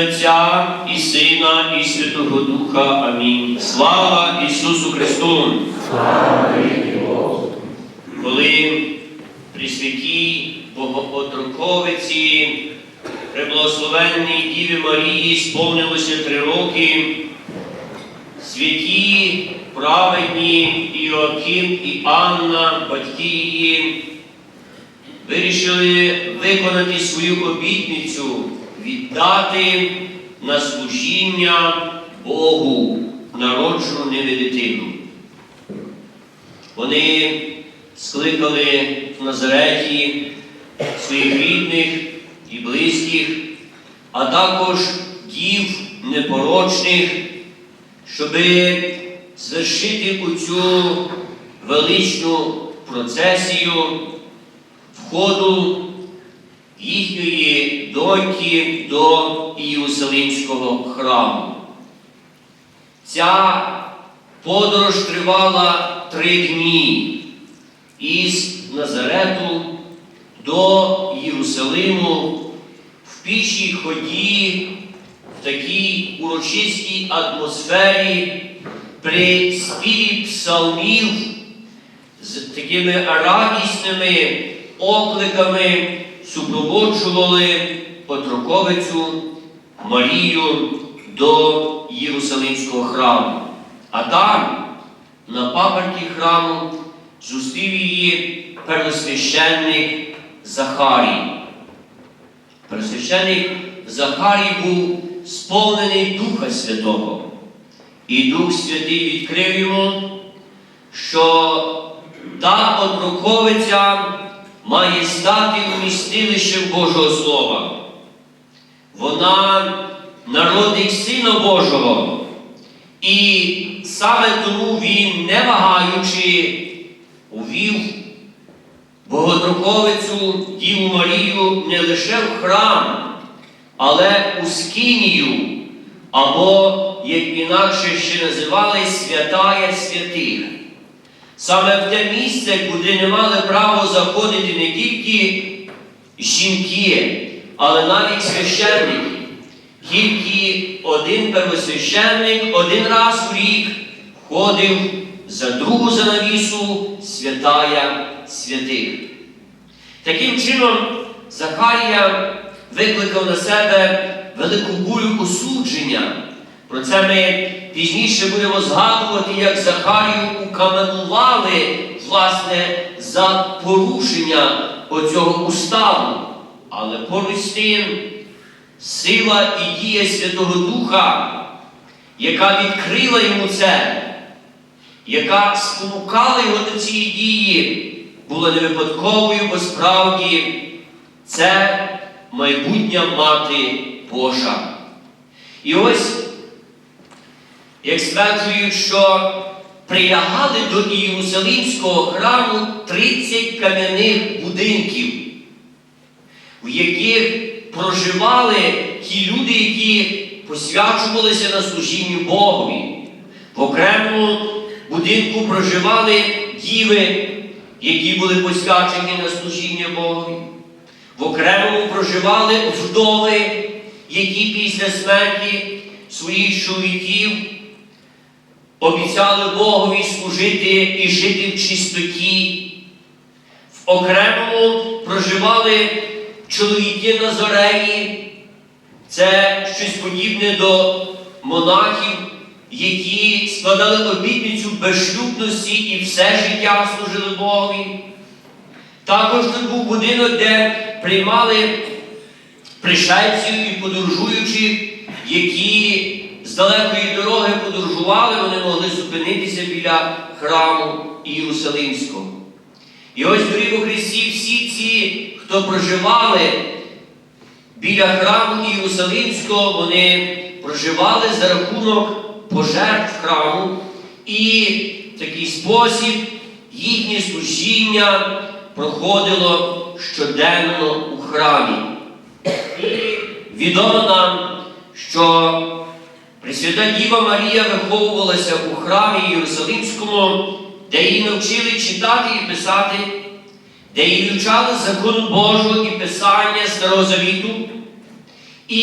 Отця і Сина, і Святого Духа. Амінь. Слава Ісусу Христу! Коли при святій Богоотроковиці преблагословенній Діві Марії сповнилося три роки, святі, праведні Іоаким і Анна, батьки її, вирішили виконати свою обітницю, віддати на служіння Богу народжену ними дитину. Вони скликали в Назареті своїх рідних і близьких, а також дів непорочних, щоби звершити у цю величну процесію входу їхньої доньки до Ієрусалимського храму. Ця подорож тривала три дні із Назарету до Єрусалиму в пішій ході, в такій урочистій атмосфері при співі псалмів з такими радісними окликами супроводжували Петроковицю Марію до Єрусалимського храму. А там, на паперті храму, зустрів її первосвященник Захарій. Первосвященник Захарій був сповнений Духа Святого. І Дух Святий відкрив йому, що та отроковиця має стати умістилищем Божого Слова. Вона народить Сина Божого. І саме тому він, не вагаючи, увів Богодруковицю Діву Марію не лише в храм, але у Скинію, або, як інакше ще називали, святая святих. Саме в те місце, куди не мали право заходити не тільки жінки, але навіть священники. Тільки один первосвященник один раз в рік входив за другу занавісу святая святих. Таким чином, Захарія викликав на себе велику бурю осудження. Про це ми пізніше будемо згадувати, як Захарію укаменували, власне, за порушення оцього уставу. Але поруч з тим, сила і дія Святого Духа, яка відкрила йому це, яка спонукала його до цієї дії, була не випадковою, бо справді це майбутня мати Божа. І ось, як стверджують, що прилягали до Ієрусалимського храму 30 кам'яних будинків, в яких проживали ті люди, які посвячувалися на служінню Богові. В окремому будинку проживали діви, які були посвячені на служіння Богові. В окремому проживали вдови, які після смерті своїх чоловіків обіцяли Богові служити і жити в чистоті. В окремому проживали чоловіки Назареї. Це щось подібне до монахів, які складали обітницю безшлюбності і все життя служили Богові. Також тут був будинок, де приймали пришельців і подорожуючих, які з далекої дороги подорожували, вони могли зупинитися біля храму Ієрусалимського. І ось дорі у Христі всі ці, хто проживали біля храму Ієрусалимського, вони проживали за рахунок пожертв храму, і в такий спосіб їхнє служіння проходило щоденно у храмі. І відомо нам, що Пресвята Діва Марія виховувалася у храмі Єрусалимському, де її навчили читати і писати, де її вивчали закон Божий і Писання Старого Завіту. І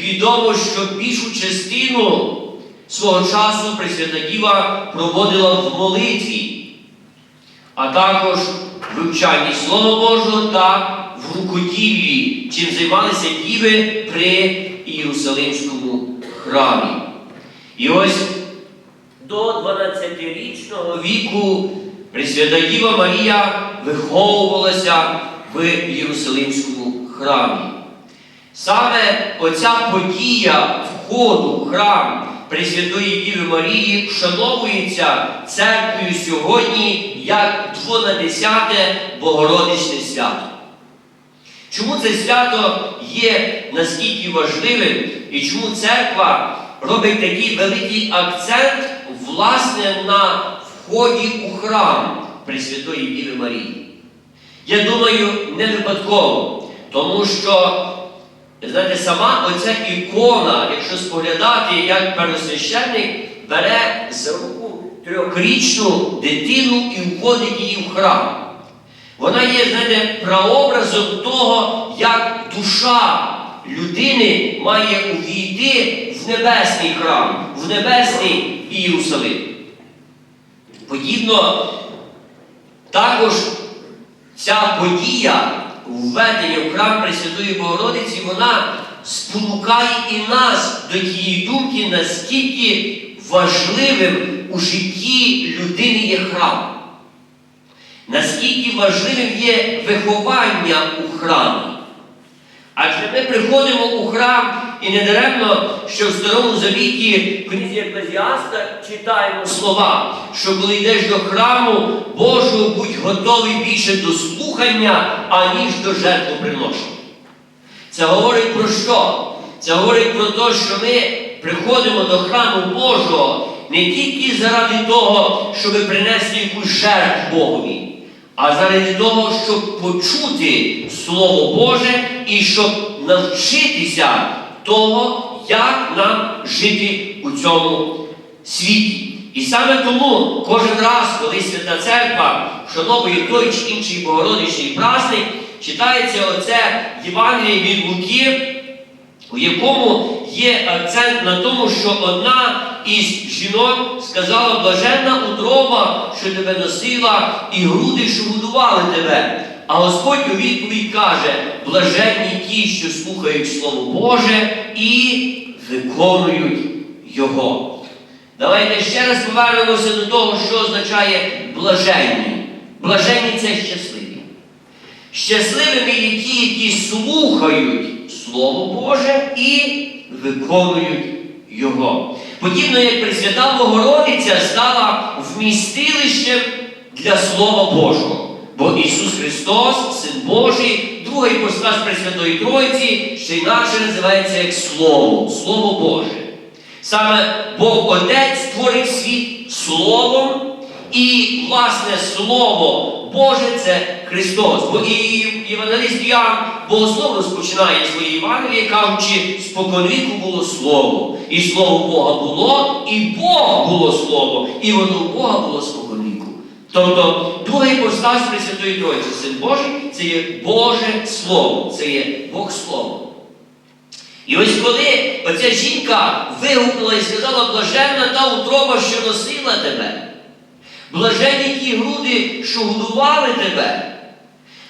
відомо, що більшу частину свого часу Пресвята Діва проводила в молитві, а також в вивчанні Слова Божого та в рукоділлі, чим займалися діви при Єрусалимському храмі. І ось до 12-річного віку Пресвята Діва Марія виховувалася в Єрусалимському храмі. Саме оця подія входу в храм Пресвятої Діви Марії вшановується церквою сьогодні як 12 Богородичне свято. Чому це свято є наскільки важливим і чому церква робить такий великий акцент власне на вході у храм Пресвятої Діви Марії? Я думаю, не випадково, тому що, знаєте, сама оця ікона, якщо споглядати, як первосвященник бере за руку трьохрічну дитину і вводить її в храм. Вона є, знаєте, прообразом того, як душа людини має увійти в небесний храм, в небесний Єрусалим. Подібно також ця подія введення в храм Пресвятої Богородиці, вона спонукає і нас до тієї думки, наскільки важливим у житті людини є храм. Наскільки важливим є виховання у храмі. Адже ми приходимо у храм і не даремно, що в Старому Завіті в книзі Еклезіаста читаємо слова, що коли йдеш до храму Божого, будь готовий більше до слухання, аніж до жертвоприношення. Це говорить про що? Це говорить про те, що ми приходимо до храму Божого не тільки заради того, щоб принести якусь жертву Богові, а заради того, щоб почути Слово Боже і щоб навчитися того, як нам жити у цьому світі. І саме тому кожен раз, коли Свята Церква вшановує той чи інший Богородичний праздник, читається оце Євангеліє від Луки, у якому є акцент на тому, що одна із жінок сказала блаженна утроба, що тебе носила, і груди, що будували тебе. А Господь у відповідь каже: блаженні ті, що слухають Слово Боже і виконують Його. Давайте ще раз повернемося до того, що означає блаженні. Блаженні це щасливі. Щасливими є ті, які слухають Слово Боже і виконують Його. Подібно як Пресвята Богородиця стала вмістилищем для Слова Божого. Бо Ісус Христос, Син Божий, другий постас Пресвятої Тройці, ще інакше називається як Слово, Слово Боже. Саме Бог Отець створив світ Словом, і, власне, Слово Боже це Христос. Бо і Євангеліст Іоанн богословно розпочинає своє Євангеліє, кажучи, споконвіку було Слово. І Слово Бога було, і Бог було Слово, і воно у Бога було споконвіку. Тобто, другий постав Пресвятої Тройці, Син Божий, це є Боже Слово, це є Бог Слово. І ось коли оця жінка вигукнула і сказала, блаженна та утроба, що носила тебе, блаженні ті груди, що годували тебе.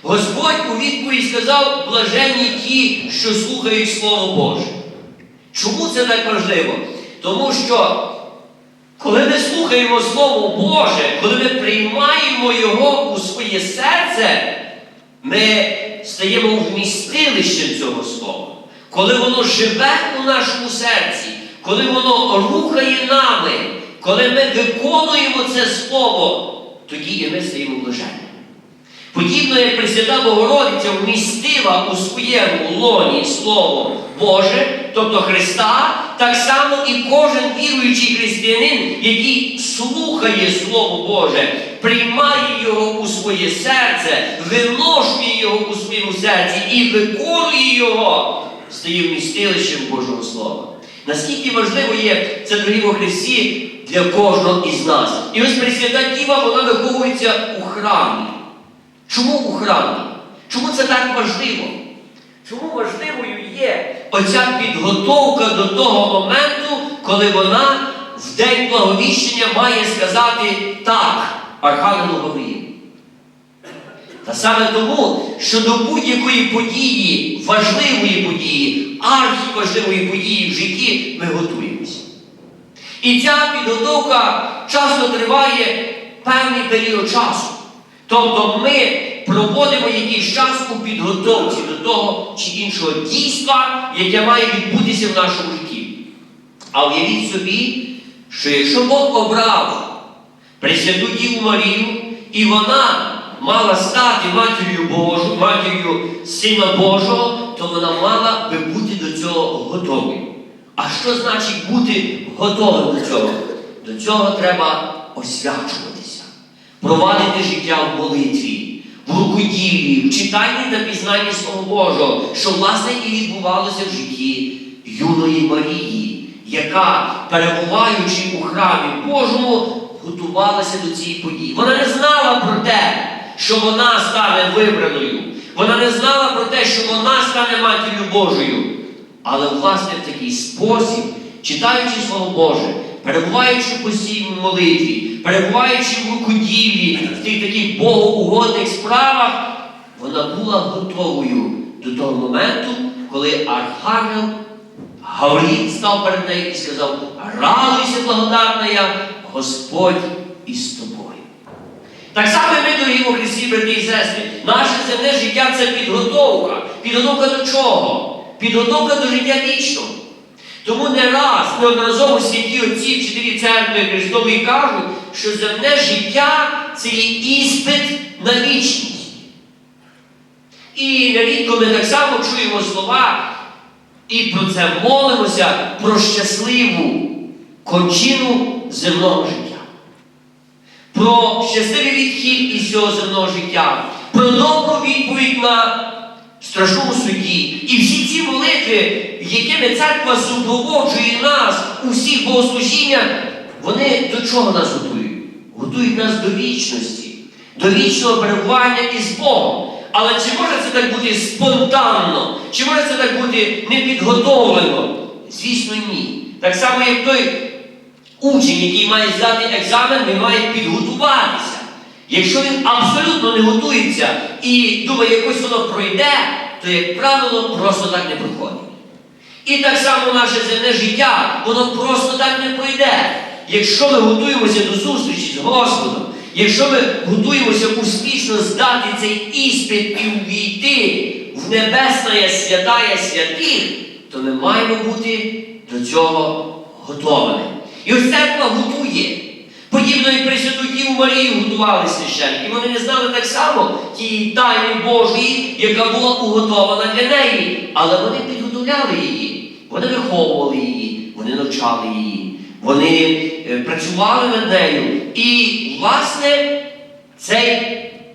Господь у відповідь сказав, блаженні ті, що слухають Слово Боже. Чому це так важливо? Тому що, коли ми слухаємо Слово Боже, коли ми приймаємо Його у своє серце, ми стаємо вмістилищем цього слова. Коли воно живе у нашому серці, коли воно рухає нами, коли ми виконуємо це слово, тоді і ми стаємо блаженними. Подібно як Пресвята Богородиця вмістила у своєму лоні Слово Боже, тобто Христа, так само і кожен віруючий християнин, який слухає Слово Боже, приймає його у своє серце, виношує його у своєму серці і виконує його, стає вмістилищем Божого Слова. Наскільки важливо є це, дорогі Христі, для кожного із нас. І ось Пресвята Діва, вона виховується у храмі. Чому у храмі? Чому це так важливо? Чому важливою є оця підготовка до того моменту, коли вона в день благовіщення має сказати так Архангелу Гавриїлу? Та саме тому, що до будь-якої події, важливої події, архіважливої події в житті ми готуємося. І ця підготовка часто триває певний період часу. Тобто ми проводимо якийсь час у підготовці до того чи іншого дійства, яке має відбутися в нашому житті. А уявіть собі, що якщо Бог обрав Пресвяту Діву Марію, і вона мала стати матір'ю Божою, матір'ю Сина Божого, то вона мала би бути до цього готовою. А що значить бути готовим до цього? До цього треба освячуватися, провадити життя в молитві, в рукоділлі, в читанні та пізнанні Слова Божого, що власне і відбувалося в житті юної Марії, яка, перебуваючи у храмі Божому, готувалася до цієї події. Вона не знала про те, що вона стане вибраною. Вона не знала про те, що вона стане матір'ю Божою. Але власне в такий спосіб, читаючи Слово Боже, перебуваючи в постійній молитві, перебуваючи в рукоділлі, в тих таких богоугодних справах, вона була готовою до того моменту, коли Архангел Гаврій став перед нею і сказав: Радуйся, благодатна я, Господь із тобою. Так само ми, дорогі у Христі, брати і сестри, наше земне життя це підготовка. Підготовка до чого? Підготовка до життя вічного. Тому не раз неодноразово святі отці, вчителі церкви Христової кажуть, що земне життя це є іспит на вічність. І нерідко ми так само чуємо слова і про це молимося про щасливу кончину земного життя. Про щасливий відхід із цього земного життя, про добру відповідь на страшному суді. І всі ці молитви, якими церква супроводжує нас у всіх богослужіннях, вони до чого нас готують? Готують нас до вічності, до вічного перебування із Богом. Але чи може це так бути спонтанно? Чи може це так бути непідготовлено? Звісно, ні. Так само, як той учень, який має здати екзамен, він має підготуватися. Якщо він абсолютно не готується і думає, якось воно пройде, то, як правило, просто так не проходить. І так само наше земне життя, воно просто так не пройде. Якщо ми готуємося до зустрічі з Господом, якщо ми готуємося успішно здати цей іспит і увійти в небесне святая святих, то ми маємо бути до цього готовими. І ось церква готує. Подібно і Пресвяту Діву Марію готували священники. Вони не знали так само тієї тайни Божої, яка була уготована для неї. Але вони підготовляли її, вони виховували її, вони навчали її, вони е, працювали над нею. І, власне, цей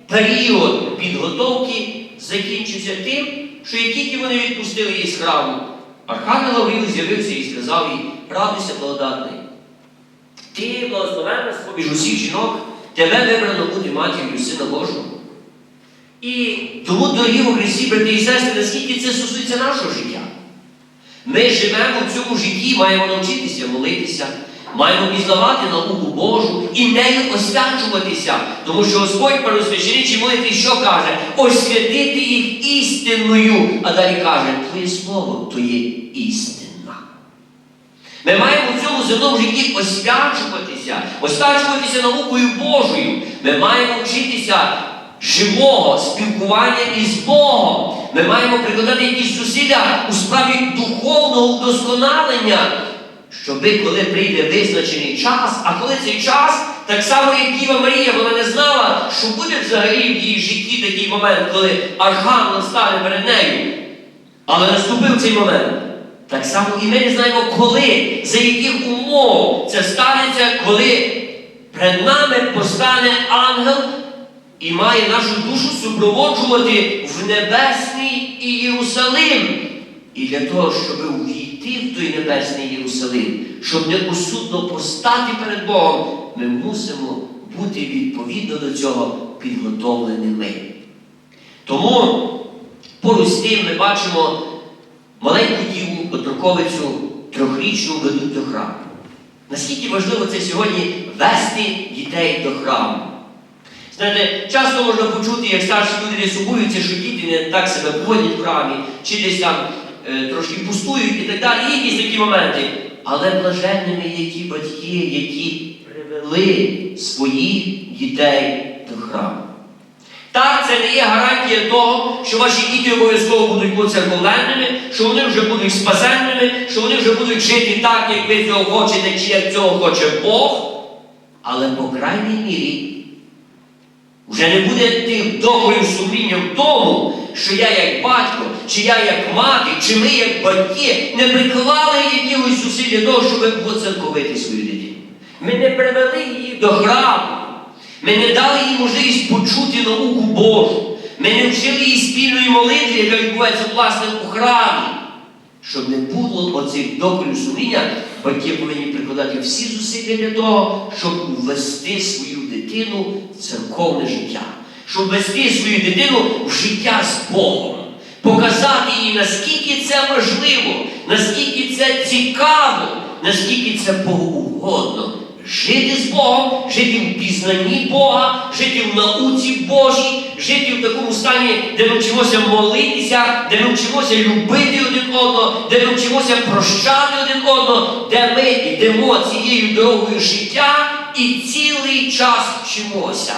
період підготовки закінчився тим, що як тільки вони відпустили її з храму, Архангел Гаврил з'явився і сказав їй, радуйся, благодатний. Ти благословенна з-поміж усіх жінок, тебе вибрано бути матір'ю Сина Божого. І тому, дорогі у Христі, брати і сестри, наскільки це стосується нашого життя. Ми живемо в цьому житті, маємо навчитися молитися, маємо пізнавати науку Божу і нею освячуватися. Тому що Господь первосвященичій молитві що каже? Освятити їх істинною. А далі каже, Твоє слово то є істина. Ми маємо в цьому земному житті освячуватися, освячуватися наукою Божою. Ми маємо вчитися живого спілкування із Богом. Ми маємо прикладати якісь зусилля у справі духовного вдосконалення, щоби, коли прийде визначений час, а коли цей час, так само, як Діва Марія, вона не знала, що буде взагалі в її житті такий момент, коли Архангел стане перед нею. Але наступив цей момент. Так само і ми не знаємо, коли, за яких умов це станеться, коли перед нами постане ангел і має нашу душу супроводжувати в небесний Єрусалим. І для того, щоб увійти в той небесний Єрусалим, щоб неосудно постати перед Богом, ми мусимо бути відповідно до цього підготовленими. Тому Поруч з тим ми бачимо маленьку діву, отроковицю, трьохрічну ведуть до храму. Наскільки важливо це сьогодні вести дітей до храму? Знаєте, часто можна почути, як старші люди лісуються, що діти не так себе поводять в храмі, чи десь там е, трошки пустують і так далі. Є якісь такі моменти. Але блаженними є ті батьки, які привели своїх дітей до храму. Так, це не є гарантія того, що ваші діти обов'язково будуть поцерковленними, що вони вже будуть спасенними, що вони вже будуть жити так, як ви цього хочете, чи як цього хоче Бог. Але по крайній мірі вже не буде тих докорів сумління в тому, що я як батько, чи я як мати, чи ми як батьки не приклали якихось зусиль для того, щоб поцерковити свою дитину. Ми не привели її до храму. Ми не дали їй можливість почути науку Божу. Ми не вчили її спільної молитви, яка відбувається власне у храмі. Щоб не було оцих докорів сумління, батьки повинні прикладати всі зусилля для того, щоб ввести свою дитину в церковне життя, щоб ввести свою дитину в життя з Богом, показати їй, наскільки це важливо, наскільки це цікаво, наскільки це богоугодно. Жити з Богом, жити в пізнанні Бога, жити в науці Божій, жити в такому стані, де ми молитися, де ми любити один одного, де ми прощати один одного, де ми йдемо цією дорогою життя і цілий час вчимося.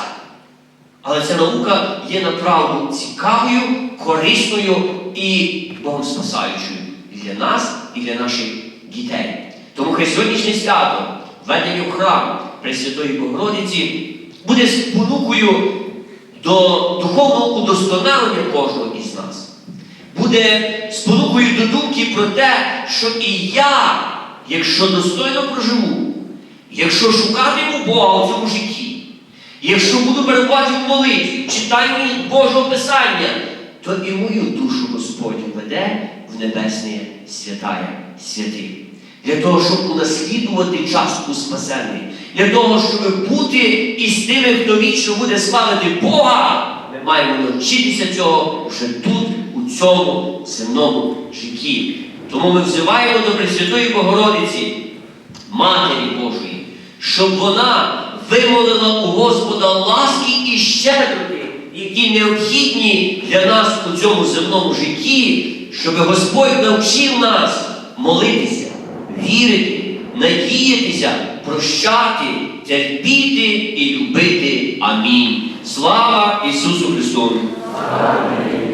Але ця наука є направду цікавою, корисною і Богом спасаючою і для нас, і для наших дітей. Тому хай сьогоднішнє свято, введення в храм Пресвятої Богородиці, буде спонукою до духовного удосконалення кожного із нас. Буде спонукою до думки про те, що і я, якщо достойно проживу, якщо шукатиму Бога в цьому житті, якщо буду перебувати в молитві, читаю Божого Писання, то і мою душу Господь веде в небесне святая святих. Для того, щоб унаслідувати частку спасений, для того, щоб бути із тими, хто вічно буде славити Бога, ми маємо навчитися цього вже тут, у цьому земному житті. Тому ми взиваємо до Пресвятої Богородиці, Матері Божої, щоб вона вимолила у Господа ласки і щедроти, які необхідні для нас у цьому земному житті, щоб Господь навчив нас молитися, вірити, надіятися, прощати, терпіти і любити. Амінь. Слава Ісусу Христу! Амінь.